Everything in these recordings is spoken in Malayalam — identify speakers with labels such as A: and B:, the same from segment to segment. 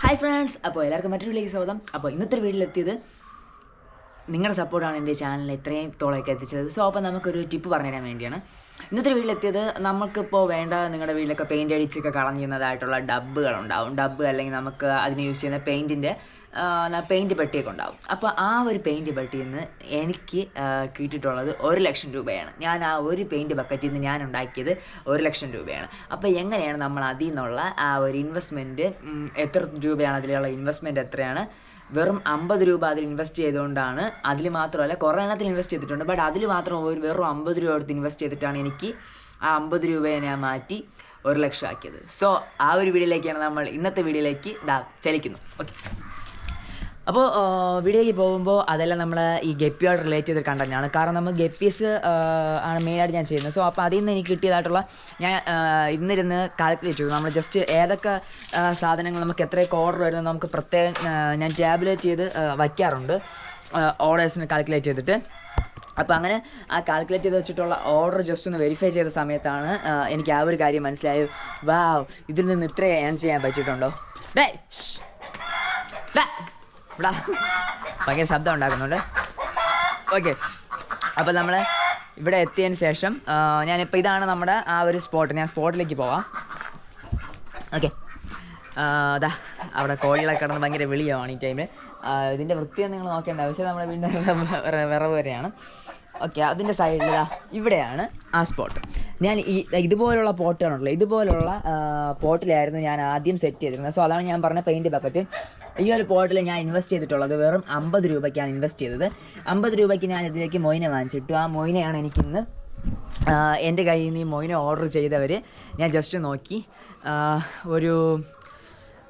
A: ഹായ് ഫ്രണ്ട്സ് അപ്പോൾ എല്ലാവർക്കും മറ്റൊരു വീട്ടിലേക്ക് സ്വാഗതം. അപ്പോൾ ഇന്നത്തെ വീട്ടിലെത്തിയത് നിങ്ങളുടെ സപ്പോർട്ടാണ് എന്റെ ചാനൽ ഇത്രയും തോളൊക്കെ എത്തിച്ചത്. സോ അപ്പോൾ നമുക്കൊരു ടിപ്പ് പറഞ്ഞു പറഞ്ഞുതരാൻ വേണ്ടിയാണ്. ഇന്നത്തെ വീട്ടിലെത്തിയത് നമുക്കിപ്പോൾ വേണ്ട നിങ്ങളുടെ വീട്ടിലൊക്കെ പെയിന്റ് അടിച്ചൊക്കെ കളഞ്ഞിരുന്നതായിട്ടുള്ള ഡബ്ബുകളുണ്ടാവും. ഡബ്ബ് അല്ലെങ്കിൽ നമുക്ക് അതിന് യൂസ് ചെയ്യുന്ന പെയിന്റിന്റെ പെയിന്റ് പെട്ടിയൊക്കെ ഉണ്ടാവും. അപ്പോൾ ആ ഒരു പെയിന്റ് പെട്ടിയിൽ നിന്ന് എനിക്ക് കിട്ടിയിട്ടുള്ളത് ഒരു ലക്ഷം രൂപയാണ്. ഞാൻ ആ ഒരു പെയിന്റ് ബക്കറ്റിൽ നിന്ന് ഞാൻ ഉണ്ടാക്കിയത് ഒരു ലക്ഷം രൂപയാണ്. അപ്പോൾ എങ്ങനെയാണ് നമ്മൾ അതിൽ നിന്നുള്ള ആ ഒരു ഇൻവെസ്റ്റ്മെന്റ് എത്ര രൂപയാണ് അതിലുള്ള ഇൻവെസ്റ്റ്മെന്റ് എത്രയാണ്? വെറും അമ്പത് രൂപ അതിൽ ഇൻവെസ്റ്റ് ചെയ്തുകൊണ്ടാണ് അതിൽ മാത്രമല്ല കുറേ എണ്ണത്തിൽ ഇൻവെസ്റ്റ് ചെയ്തിട്ടുണ്ട്. ബട്ട് അതിൽ മാത്രം ഒരു വെറും അമ്പത് രൂപ എടുത്ത് ഇൻവെസ്റ്റ് ചെയ്തിട്ടാണ് എനിക്ക് ആ അമ്പത് രൂപയെ ഞാൻ മാറ്റി ഒരു ലക്ഷം ആക്കിയത്. സോ ആ ഒരു വീഡിയോയിലേക്കാണ് നമ്മൾ ഇന്നത്തെ വീഡിയോയിലേക്ക് ഇതാ ചലിക്കുന്നു. ഓക്കെ അപ്പോൾ വീഡിയോയ്ക്ക് പോകുമ്പോൾ അതെല്ലാം നമ്മൾ ഈ ഗപ്പിയോട് റിലേറ്റ് ചെയ്ത കണ്ടന്റാണ് കാരണം നമ്മൾ ഗപ്പീസ് ആണ് മെയിനായിട്ട് ഞാൻ ചെയ്യുന്നത്. സോ അപ്പോൾ അതിൽ നിന്ന് എനിക്ക് കിട്ടിയതായിട്ടുള്ള ഞാൻ ഇന്നിരുന്ന് കാൽക്കുലേറ്റ് ചെയ്തു. നമ്മൾ ജസ്റ്റ് ഏതൊക്കെ സാധനങ്ങൾ നമുക്ക് എത്രയൊക്കെ ഓർഡർ വരുന്നത് നമുക്ക് പ്രത്യേകം ഞാൻ ടാബ്ലേറ്റ് ചെയ്ത് വയ്ക്കാറുണ്ട്. ഓർഡേഴ്സിന് കാൽക്കുലേറ്റ് ചെയ്തിട്ട്. അപ്പോൾ അങ്ങനെ ആ കാൽക്കുലേറ്റ് ചെയ്ത് വെച്ചിട്ടുള്ള ഓർഡർ ജസ്റ്റ് ഒന്ന് വെരിഫൈ ചെയ്ത സമയത്താണ് എനിക്ക് ആ ഒരു കാര്യം മനസ്സിലായത്. വാവ് ഇതിൽ നിന്ന് ഇത്ര ഏൺ ചെയ്യാൻ പറ്റിയിട്ടുണ്ടോ? ഭയങ്കര ശബ്ദം ഉണ്ടാക്കുന്നുണ്ട്. ഓക്കെ അപ്പോൾ നമ്മൾ ഇവിടെ എത്തിയതിന് ശേഷം ഞാനിപ്പോൾ ഇതാണ് നമ്മുടെ ആ ഒരു സ്പോട്ട് ഞാൻ സ്പോട്ടിലേക്ക് പോവാം. ഓക്കെ അതാ അവിടെ കോഴികളൊക്കെ കിടന്ന് ഭയങ്കര വിളിയാണ് ഈ ടൈമിൽ ഇതിന്റെ വൃത്തിയൊന്നും നിങ്ങൾ നോക്കേണ്ട ആവശ്യം നമ്മുടെ വീടിന്റെ വിറവ് വരെയാണ്. ഓക്കെ അതിന്റെ സൈഡിൽ ഇവിടെയാണ് ആ സ്പോട്ട് ഞാൻ ഈ ഇതുപോലുള്ള പോട്ടുകളുണ്ടല്ലോ ഇതുപോലുള്ള പോട്ടിലായിരുന്നു ഞാൻ ആദ്യം സെറ്റ് ചെയ്തിരുന്നത്. സോ അതാണ് ഞാൻ പറഞ്ഞ പെയിന്റ് ബക്കറ്റ് ഈ ഒരു പോട്ടിൽ ഞാൻ ഇൻവെസ്റ്റ് ചെയ്തിട്ടുള്ളത് വെറും അമ്പത് രൂപയ്ക്കാണ് ഇൻവെസ്റ്റ് ചെയ്തത്. അമ്പത് രൂപയ്ക്ക് ഞാൻ ഇതിലേക്ക് മൊയിനെ വാങ്ങിച്ചിട്ടു. ആ മൊയിനെയാണ് എനിക്കിന്ന് എന്റെ കയ്യിൽ നിന്ന് ഈ മൊയിന ഓർഡർ ചെയ്തവർ ഞാൻ ജസ്റ്റ് നോക്കി. ഒരു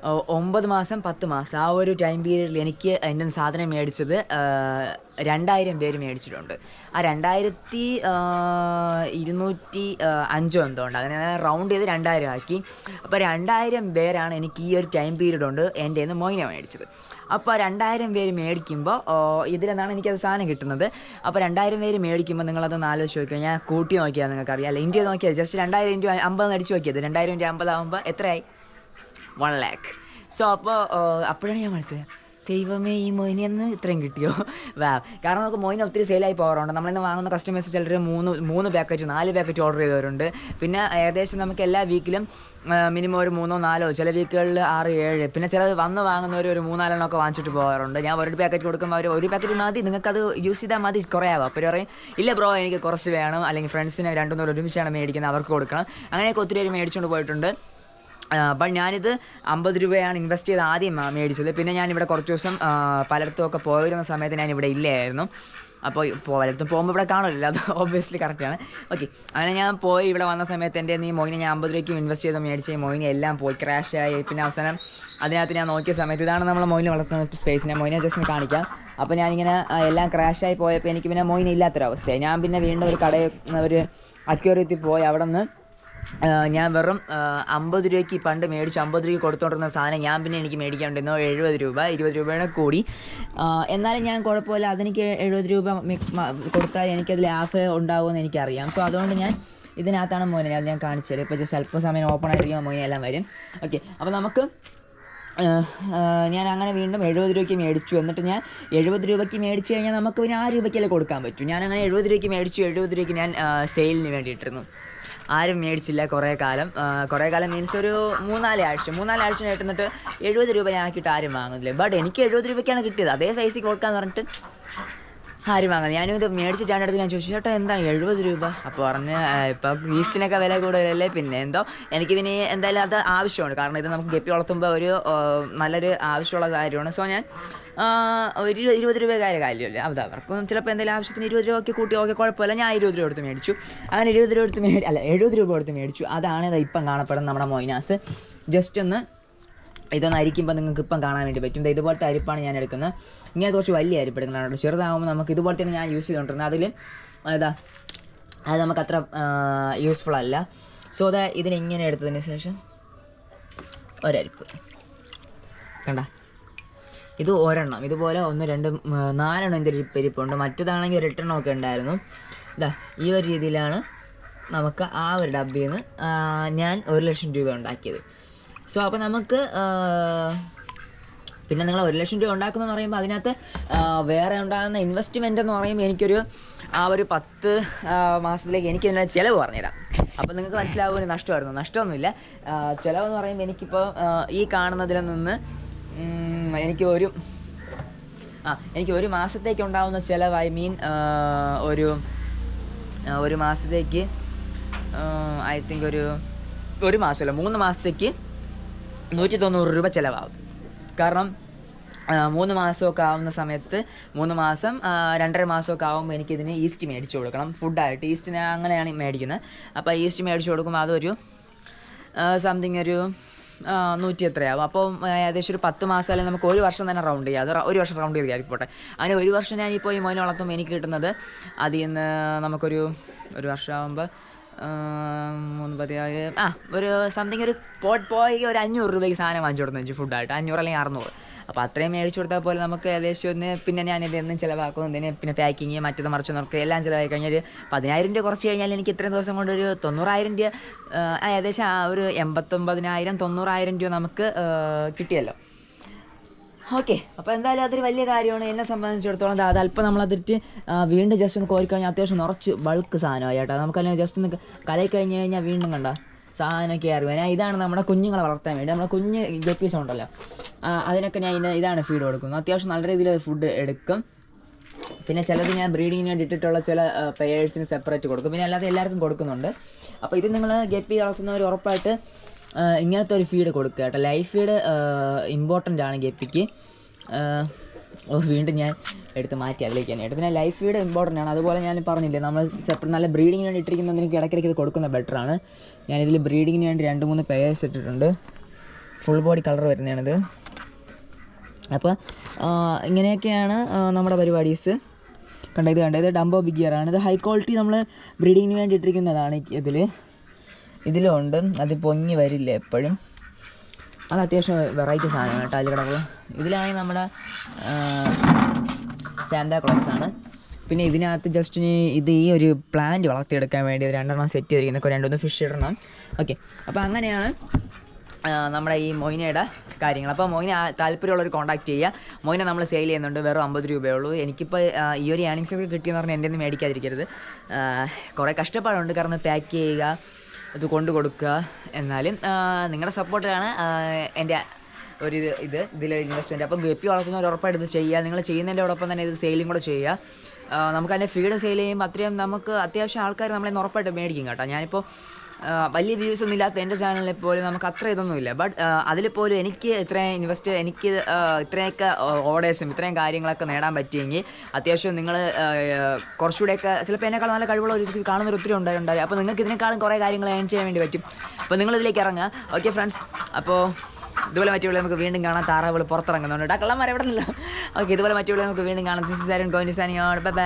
A: ഒമ്പത് മാസം പത്ത് മാസം. ആ ഒരു ടൈം പീരീഡിൽ എനിക്ക് എന്റെ സാധനം മേടിച്ചത് രണ്ടായിരം പേര് മേടിച്ചിട്ടുണ്ട്. ആ രണ്ടായിരത്തി ഇരുന്നൂറ്റി അഞ്ചോ എന്തോ ഉണ്ട്. അങ്ങനെ റൗണ്ട് ചെയ്ത് രണ്ടായിരം ആക്കി. അപ്പോൾ രണ്ടായിരം പേരാണ് എനിക്ക് ഈ ഒരു ടൈം പീരീഡ് ഉണ്ട് എന്റെ നിന്ന് മൊയിന മേടിച്ചത്. അപ്പോൾ രണ്ടായിരം പേര് മേടിക്കുമ്പോൾ ഇതിലെന്നാണ് എനിക്കത് സാധനം കിട്ടുന്നത്. അപ്പോൾ രണ്ടായിരം പേര് മേടിക്കുമ്പോൾ നിങ്ങളതൊന്ന് ആലോചിച്ച് നോക്കിയാൽ ഞാൻ കൂട്ടി നോക്കിയാൽ നിങ്ങൾക്ക് അറിയാം അല്ല ഇന്ത്യ നോക്കിയാൽ ജസ്റ്റ് രണ്ടായിരം ഇന്റു അമ്പത് അടിച്ച് നോക്കിയത് രണ്ടായിരം ഇന്റു അമ്പതാകുമ്പോൾ എത്രയായി? വൺ ലാക്ക് സോ അപ്പോൾ അപ്പോഴാണ് ഞാൻ മനസ്സിലായത്. ദൈവമേ ഈ മൊയിനെന്ന് ഇത്രയും കിട്ടിയോ? വാ. കാരണം നമുക്ക് മൊയിന ഒത്തിരി സെയിലായി പോകാറുണ്ട്. നമ്മളിന്ന് വാങ്ങുന്ന കസ്റ്റമേഴ്സ് ചിലർ മൂന്ന് മൂന്ന് പാക്കറ്റ് നാല് പാക്കറ്റ് ഓർഡർ ചെയ്തവരുണ്ട്. പിന്നെ ഏകദേശം നമുക്ക് എല്ലാ വീക്കിലും മിനിമം ഒരു മൂന്നോ നാലോ ചില വീക്കുകളിൽ ആറ് ഏഴ്. പിന്നെ ചില വന്ന് വാങ്ങുന്നവർ ഒരു മൂന്നാലെണ്ണം ഒക്കെ വാങ്ങിച്ചിട്ട് പോകാറുണ്ട്. ഞാൻ ഒരു പാക്കറ്റ് കൊടുക്കുമ്പോൾ അവർ ഒരു പാക്കറ്റ് മതി. നിങ്ങൾക്കത് യൂസ് ചെയ്താൽ മതി. കുറേ അപ്പോൾ പറയും ഇല്ല ബ്രോ എനിക്ക് കുറച്ച് വേണം. അല്ലെങ്കിൽ ഫ്രണ്ട്സിന് രണ്ടുമൂന്നോ ഒരുമിച്ചാണ് മേടിക്കുന്നത്. അവർക്ക് കൊടുക്കണം. അങ്ങനെയൊക്കെ ഒത്തിരി പേര് മേടിച്ചുകൊണ്ട് പോയിട്ടുണ്ട്. അപ്പം ഞാനിത് അമ്പത് രൂപയാണ് ഇൻവെസ്റ്റ് ചെയ്ത് ആദ്യം മേടിച്ചത്. പിന്നെ ഞാനിവിടെ കുറച്ച് ദിവസം പലയിടത്തുമൊക്കെ പോയിരുന്ന സമയത്ത് ഞാൻ ഇവിടെ ഇല്ലായിരുന്നു. അപ്പോൾ പലയിടത്തും പോകുമ്പോൾ ഇവിടെ കാണില്ല അത് ഓബിയസ്ലി കറക്റ്റാണ് ഓക്കെ അങ്ങനെ ഞാൻ പോയി ഇവിടെ വന്ന സമയത്ത് എന്റെ നീ മോയിനെ ഞാൻ അമ്പത് രൂപയ്ക്ക് ഇൻവെസ്റ്റ് ചെയ്ത് മേടിച്ച് മോയിനെ എല്ലാം പോയി ക്രാഷായി പിന്നെ അവസാനം അതിനകത്ത് ഞാൻ നോക്കിയ സമയത്ത് ഇതാണ് നമ്മൾ മോയിനെ വളർത്തുന്ന സ്പേസ് ഞാൻ മോയിനെ ജസ്റ്റ് കാണിക്കാം. അപ്പോൾ ഞാനിങ്ങനെ എല്ലാം ക്രാഷായി പോയപ്പോൾ എനിക്ക് പിന്നെ മോയിനെ ഇല്ലാത്തൊരവസ്ഥയായി. ഞാൻ പിന്നെ വീണ്ടും ഒരു കടയിൽ ഒരു അക്യൂറിയത്തിൽ പോയി. അവിടെ നിന്ന് ഞാൻ വെറും അമ്പത് രൂപയ്ക്ക് പണ്ട് മേടിച്ച് അമ്പത് രൂപയ്ക്ക് കൊടുത്തോണ്ടിരുന്ന സാധനം ഞാൻ പിന്നെ എനിക്ക് മേടിക്കാണ്ടിരുന്നു. എഴുപത് രൂപ ഇരുപത് രൂപയുടെ കൂടി. എന്നാലും ഞാൻ കുഴപ്പമില്ല. അതെനിക്ക് എഴുപത് രൂപ കൊടുത്താൽ എനിക്കത് ലാഭം ഉണ്ടാകുമെന്ന് എനിക്കറിയാം. സോ അതുകൊണ്ട് ഞാൻ ഇതിനകത്താണ് മോനെ അത് ഞാൻ കാണിച്ചത് ഇപ്പോൾ ജസ്റ്റ് സമയം ഓപ്പൺ ആയിരിക്കുമ്പോൾ മോനെ എല്ലാം വരും. ഓക്കെ അപ്പോൾ നമുക്ക് ഞാൻ അങ്ങനെ വീണ്ടും എഴുപത് രൂപയ്ക്ക് മേടിച്ചു. എന്നിട്ട് ഞാൻ എഴുപത് രൂപയ്ക്ക് മേടിച്ചു കഴിഞ്ഞാൽ നമുക്ക് പിന്നെ ആ രൂപയ്ക്കല്ലേ കൊടുക്കാൻ പറ്റും. ഞാൻ അങ്ങനെ എഴുപത് രൂപയ്ക്ക് മേടിച്ചു എഴുപത് രൂപയ്ക്ക് ഞാൻ സെയിലിന് വേണ്ടിയിട്ടിരുന്നു. ആരും മേടിച്ചില്ല കുറേ കാലം. കുറേ കാലം മീൻസ് ഒരു മൂന്നാൽ ആഴ്ച മൂന്നാൽ ആഴ്ച എഴുപത് രൂപ ഞാൻ ആക്കിയിട്ട് ആരും വാങ്ങുന്നില്ല. ബട്ട് എനിക്ക് എഴുപത് രൂപയ്ക്കാണ് കിട്ടിയത്. അതേ സൈസിൽ കൊടുക്കാന്ന് പറഞ്ഞിട്ട് ആരും വാങ്ങാൻ ഞാനും ഇത് മേടിച്ച് ചാണ്ടടുത്ത് ഞാൻ ചോദിച്ചു ചേട്ടാ എന്താ എഴുപത് രൂപ? അപ്പോൾ പറഞ്ഞ് ഇപ്പോൾ ഈസ്റ്റിനൊക്കെ വില കൂടുതലല്ലേ? പിന്നെ എന്തോ എനിക്ക് പിന്നെ എന്തായാലും അത് ആവശ്യമാണ്. കാരണം ഇത് നമുക്ക് ഗപ്പി വളർത്തുമ്പോൾ ഒരു നല്ലൊരു ആവശ്യമുള്ള കാര്യമാണ്. സോ ഞാൻ ഒരു ഇരു- ഇരുപത് രൂപ കാര്യം കാര്യമല്ലേ. അത് അവർക്കും ചിലപ്പോൾ എന്തെങ്കിലും ആവശ്യത്തിന് ഇരുപത് രൂപ ഒക്കെ കൂട്ടി ഓക്കെ കുഴപ്പമില്ല. ഞാൻ ഇരുപത് രൂപ എടുത്ത് മേടിച്ചു. അങ്ങനെ ഇരുപത് രൂപ എടുത്ത് മേടി അല്ല എഴുപത് രൂപ എടുത്ത് മേടിച്ചു. അതാണ് ഇപ്പം കാണപ്പെടുന്നത് നമ്മുടെ മൊയ്നാസ്. ജസ്റ്റ് ഒന്ന് ഇതൊന്ന് അരിക്കുമ്പോൾ നിങ്ങൾക്ക് ഇപ്പം കാണാൻ വേണ്ടി പറ്റും. ഇത് ഇതുപോലത്തെ അരിപ്പാണ് ഞാൻ എടുക്കുന്നത്. ഇങ്ങനെ കുറച്ച് വലിയ അരിപ്പ് എടുക്കുന്നതാണ് ചെറുതാകുമ്പോൾ നമുക്ക് ഇതുപോലെ തന്നെ ഞാൻ യൂസ് ചെയ്തുകൊണ്ടിരുന്നത്. അതിൽ ഇതാ അത് നമുക്ക് അത്ര യൂസ്ഫുൾ അല്ല. സോ അതാ ഇതിനെങ്ങനെ എടുത്തതിന് ശേഷം ഒരരിപ്പ്. കണ്ട? ഇത് ഒരെണ്ണം. ഇതുപോലെ ഒന്ന് രണ്ട് നാലെണ്ണം നാലെണ്ണം ഒരു പെരിപ്പുണ്ട് മറ്റേതാണെങ്കിൽ ഒരു എട്ടെണ്ണം ഒക്കെ ഉണ്ടായിരുന്നു. ഇതാ ഈ ഒരു രീതിയിലാണ് നമുക്ക് ആ ഒരു ഡബ്ബിൽ നിന്ന് ഞാൻ ഒരു ലക്ഷം രൂപ ഉണ്ടാക്കിയത്. സോ അപ്പോൾ നമുക്ക് പിന്നെ നിങ്ങൾ ഒരു ലക്ഷം രൂപ ഉണ്ടാക്കുമെന്ന് പറയുമ്പോൾ അതിനകത്ത് വേറെ ഉണ്ടാകുന്ന ഇൻവെസ്റ്റ്മെന്റ് എന്ന് പറയുമ്പോൾ എനിക്കൊരു ആ ഒരു പത്ത് മാസത്തിലേക്ക് എനിക്ക് ഇതിന്റെ ചിലവ് പറഞ്ഞുതരാം. അപ്പോൾ നിങ്ങൾക്ക് മനസ്സിലാവും ഒരു നഷ്ടമായിരുന്നു. നഷ്ടമൊന്നുമില്ല. ചിലവെന്ന് പറയുമ്പോൾ എനിക്കിപ്പോൾ ഈ കാണുന്നതിൽ നിന്ന് എനിക്ക് ഒരു ആ എനിക്ക് ഒരു മാസത്തേക്ക് ഉണ്ടാകുന്ന ചിലവ് ഐ മീൻ ഒരു ഒരു മാസത്തേക്ക് ഐ തിങ്ക് ഒരു ഒരു മാസമല്ല മൂന്ന് മാസത്തേക്ക് നൂറ്റി തൊണ്ണൂറ് രൂപ ചിലവാകും. കാരണം മൂന്ന് മാസമൊക്കെ ആവുന്ന സമയത്ത് മൂന്ന് മാസം രണ്ടര മാസമൊക്കെ ആകുമ്പോൾ എനിക്കിതിന് ഈസ്റ്റ് മേടിച്ചു കൊടുക്കണം. ഫുഡായിട്ട് ഈസ്റ്റ് ഞാൻ അങ്ങനെയാണ് മേടിക്കുന്നത്. അപ്പോൾ ഈസ്റ്റ് മേടിച്ചു കൊടുക്കുമ്പോൾ അതൊരു സംതിങ് ഒരു നൂറ്റി എത്രയാവും അപ്പോൾ ഏകദേശം ഒരു പത്ത് മാസം അല്ലെങ്കിൽ നമുക്ക് ഒരു വർഷം തന്നെ റൗണ്ട് ചെയ്യാം. അത് ഒരു വർഷം റൗണ്ട് ചെയ്ത് ആയിക്കോട്ടെ അതിന് ഒരു വർഷം ഞാനിപ്പോൾ ഈ മോനെ വളർത്തുമ്പോൾ എനിക്ക് കിട്ടുന്നത് അതിൽ നിന്ന് നമുക്കൊരു ഒരു വർഷമാകുമ്പോൾ മൂന്ന് പതിയായ ആ ഒരു സംതിങ് ഒരു പോട്ട് ബോയ്ക്ക് ഒരു അഞ്ഞൂറ് രൂപയ്ക്ക് സാധനം വാങ്ങിച്ചു കൊടുത്തു വെച്ചു ഫുഡായിട്ട് അഞ്ഞൂറ് അല്ലെങ്കിൽ അറുന്നൂറ്. അപ്പോൾ അത്രയും മേടിച്ചു കൊടുത്താൽ പോലെ നമുക്ക് ഏകദേശം ഒന്ന് പിന്നെ ഞാൻ ഇതൊന്നും എന്നും ചിലവാക്കും. ഇതിന് പിന്നെ പാക്കിങ് മറ്റത് മറിച്ച് നോക്കുക എല്ലാം ചിലവായി കഴിഞ്ഞാൽ പതിനായിരം രൂപ കുറച്ച് കഴിഞ്ഞാൽ എനിക്ക് ഇത്രയും ദിവസം കൊണ്ട് ഒരു തൊണ്ണൂറായിരം രൂപ ഏകദേശം ആ ഒരു എൺപത്തൊമ്പതിനായിരം തൊണ്ണൂറായിരം രൂപ നമുക്ക് കിട്ടിയല്ലോ. ഓക്കെ. അപ്പോൾ എന്തായാലും അതൊരു വലിയ കാര്യമാണ്. എന്നെ സംബന്ധിച്ചിടത്തോളം അത് അല്പം നമ്മൾ അതിട്ട് വീണ്ടും ജസ്റ്റ് ഒന്ന് കോരിക്കഴിഞ്ഞാൽ അത്യാവശ്യം നിറച്ച് ബൾക്ക് സാധനമായി കേട്ടോ. നമുക്കല്ലെങ്കിൽ ജസ്റ്റ് ഒന്ന് കലയി കഴിഞ്ഞ് കഴിഞ്ഞാൽ വീണ്ടും കണ്ട സാധനമൊക്കെ അറിവ് ഞാൻ ഇതാണ് നമ്മുടെ കുഞ്ഞുങ്ങളെ വളർത്താൻ വേണ്ടി. നമ്മുടെ കുഞ്ഞ് ഗപ്പീസ് ഉണ്ടല്ലോ. അതിനൊക്കെ ഞാൻ ഇതിന് ഇതാണ് ഫീഡ് കൊടുക്കുന്നത്. അത്യാവശ്യം നല്ല രീതിയിൽ ഫുഡ് എടുക്കും. പിന്നെ ചിലത് ഞാൻ ബ്രീഡിങ്ങിന് വേണ്ടി ഇട്ടിട്ടുള്ള ചില പെയേഴ്സിന് സെപ്പറേറ്റ് കൊടുക്കും. പിന്നെ അല്ലാതെ എല്ലാവർക്കും കൊടുക്കുന്നുണ്ട്. അപ്പോൾ ഇത് നിങ്ങൾ ഗപ്പി വളർത്തുന്നവർ ഉറപ്പായിട്ട് ഇങ്ങനത്തെ ഒരു ഫീഡ് കൊടുക്കുക കേട്ടോ. ലൈഫ് ഫീഡ് ഇമ്പോർട്ടന്റ് ആണ് ഗപ്പിക്ക് ഓ വീണ്ടും ഞാൻ എടുത്ത് മാറ്റി അതിലേക്ക് തന്നെയായിട്ട് പിന്നെ ലൈഫ് ഫീഡ് ഇമ്പോർട്ടന്റ് ആണ്. അതുപോലെ ഞാൻ പറഞ്ഞില്ലേ നമ്മൾ സെപ്പറേറ്റ് നല്ല ബ്രീഡിങ്ങിന് വേണ്ടി ഇട്ടിരിക്കുന്നതിന് ഇടയ്ക്കിടയ്ക്ക് ഇത് കൊടുക്കുന്ന ബെറ്ററാണ് ഞാനിതിൽ ബ്രീഡിങ്ങിന് വേണ്ടി രണ്ട് മൂന്ന് പേയേഴ്സ് ഇട്ടിട്ടുണ്ട്. ഫുൾ ബോഡി കളർ വരുന്നതാണിത്. അപ്പോൾ ഇങ്ങനെയൊക്കെയാണ് നമ്മുടെ പരിപാടീസ്. കണ്ട ഇത് ഇത് ഡംബോ ബിഗിയറാണ് ഇത് ഹൈ ക്വാളിറ്റി നമ്മൾ ബ്രീഡിങ്ങിന് വേണ്ടി ഇട്ടിരിക്കുന്നതാണ് ഇതിൽ ഇതിലുണ്ട്. അത് പൊങ്ങി വരില്ല എപ്പോഴും. അത് അത്യാവശ്യം വെറൈറ്റി സാധനമാണ് കേട്ടോ അതിൽ ഇതിലാണെങ്കിൽ നമ്മുടെ സാന്താ ക്ലോസ് ആണ്. പിന്നെ ഇതിനകത്ത് ജസ്റ്റ് ഇനി ഇത് ഈ ഒരു പ്ലാന്റ് വളർത്തിയെടുക്കാൻ വേണ്ടി ഒരു രണ്ടെണ്ണം സെറ്റ് ചെയ്തിരിക്കുന്ന. രണ്ടൊന്ന് ഫിഷ് ഇടണം. ഓക്കെ അപ്പോൾ അങ്ങനെയാണ് നമ്മുടെ ഈ മൊയിനയുടെ കാര്യങ്ങൾ. അപ്പോൾ മൊയിന താല്പര്യമുള്ളവർ കോൺടാക്ട് ചെയ്യുക. മൊയിന നമ്മൾ സെയിൽ ചെയ്യുന്നുണ്ട്. വെറും അമ്പത് രൂപയേ ഉള്ളൂ. എനിക്കിപ്പോൾ ഈ ഒരു ഏണിങ്സ് ഒക്കെ കിട്ടിയെന്ന് പറഞ്ഞാൽ എന്റെ ഒന്നും മേടിക്കാതിരിക്കരുത്. കുറേ കഷ്ടപ്പാടുണ്ട്. കാരണം പാക്ക് ചെയ്യുക. ഇത് കൊണ്ടു കൊടുക്കുക എന്നാലും നിങ്ങളുടെ സപ്പോർട്ടാണ് എന്റെ ഒരു ഇത് ഇത് ഇതിൽ ഇൻവെസ്റ്റ്മെന്റ് അപ്പോൾ ഗപ്പി വളർത്തുന്നവർ ഉറപ്പായിട്ട് ഇത് ചെയ്യുക. നിങ്ങൾ ചെയ്യുന്നതിന്റെയോടൊപ്പം തന്നെ ഇത് സെയിലും കൂടെ ചെയ്യുക. നമുക്കതിന്റെ ഫീഡ് സെയിൽ ചെയ്യുമ്പോൾ അത്രയും നമുക്ക് അത്യാവശ്യം ആൾക്കാർ നമ്മളെ ഉറപ്പായിട്ട് മേടിക്കും കേട്ടോ. ഞാനിപ്പോൾ വലിയ വ്യൂസ് ഒന്നും ഇല്ലാത്ത എന്റെ ചാനലിൽ പോലും നമുക്ക് അത്ര ഇതൊന്നുമില്ല. ബട്ട് അതിൽ പോലും എനിക്ക് ഇത്രയും ഇൻവെസ്റ്റ് എനിക്ക് ഇത്രയൊക്കെ ഓർഡേഴ്സും ഇത്രയും കാര്യങ്ങളൊക്കെ നേടാൻ പറ്റിയെങ്കിൽ അത്യാവശ്യം നിങ്ങൾ കുറച്ചുകൂടെയൊക്കെ ചിലപ്പോൾ എന്നെക്കാൾ നല്ല കഴിവുള്ള ഒരു കാണുന്ന ഒത്തിരി ഉണ്ടായി. അപ്പോൾ നിങ്ങൾക്ക് ഇതിനേക്കാളും കുറേ കാര്യങ്ങൾ ഏൺ ചെയ്യാൻ വേണ്ടി പറ്റും. അപ്പോൾ നിങ്ങളിതിലേക്ക് ഇറങ്ങുക. ഓക്കെ ഫ്രണ്ട്സ് അപ്പോൾ ഇതുപോലെ മറ്റു നമുക്ക് വീണ്ടും കാണാൻ താറാവുകൾ പുറത്തിറങ്ങുന്നുണ്ട്. ഡാക്കളം കള്ളന്മാർ എവിടെ നിന്നല്ലോ ഓക്കെ ഇതുപോലെ മറ്റു നമുക്ക് വീണ്ടും കാണാം. ദിസ് ഇസ് ആരൻ ഗോയിൻ സാനിയോട് ബൈ